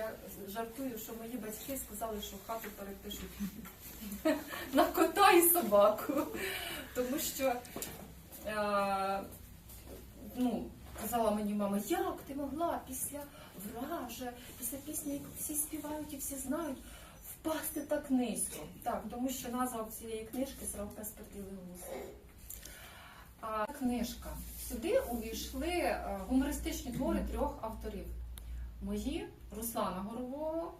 Я жартую, що мої батьки сказали, що хату перепишуть на кота і собаку. Тому що е, ну, казала мені мама, як ти могла після враже, після пісні, яку всі співають і всі знають, впасти так низько. Так, тому що назва цієї книжки Срав перспективи гуси. А книжка. Сюди увійшли е, гумористичні твори трьох авторів. Мої Руслана Горового,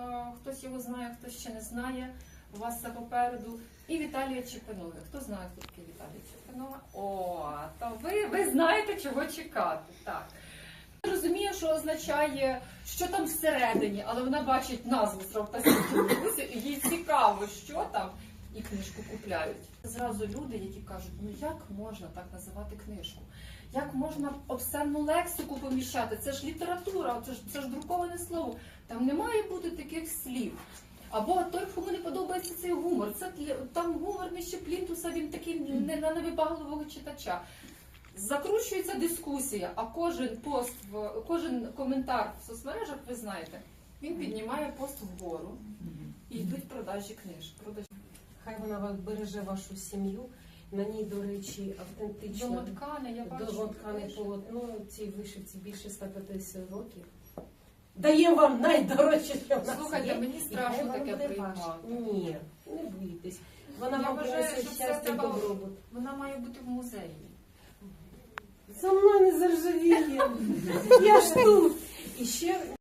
е, хтось його знає, хтось ще не знає. У вас все попереду. І Віталія Чепинове. Хто знає, хто такий Віталій Чепинова? О, то ви, ви знаєте, чого чекати. Так. Розумію, що означає, що там всередині, але вона бачить назву Стравпасівки, і їй цікаво, що і книжку купляють. Зразу люди, які кажуть, ну як можна так називати книжку? Як можна обсценну лексику поміщати? Це ж література, це ж, це ж друковане слово. Там не має бути таких слів. Або той, кому не подобається цей гумор. Це там гумор нижче плінтуса, він такий не на невибагливого читача. Закручується дискусія, а кожен пост, в кожен коментар в соцмережах, ви знаєте, він піднімає пост вгору і йдуть продажі книжок. Хай вона вас береже вашу сім'ю. На ній, до речі, автентично домоткане, я бачу. домоткане полотно цій вишивці більше 150 років. Даємо вам найдорожче, що в нас Слухайте, є. мені страшно хай вам таке буде приймати. Ні, не бійтесь. Вона Я вам вважаю, принесе що це щастя і треба- добробут. Вона має бути в музеї. За мною не заржавіє. Я ж тут. І ще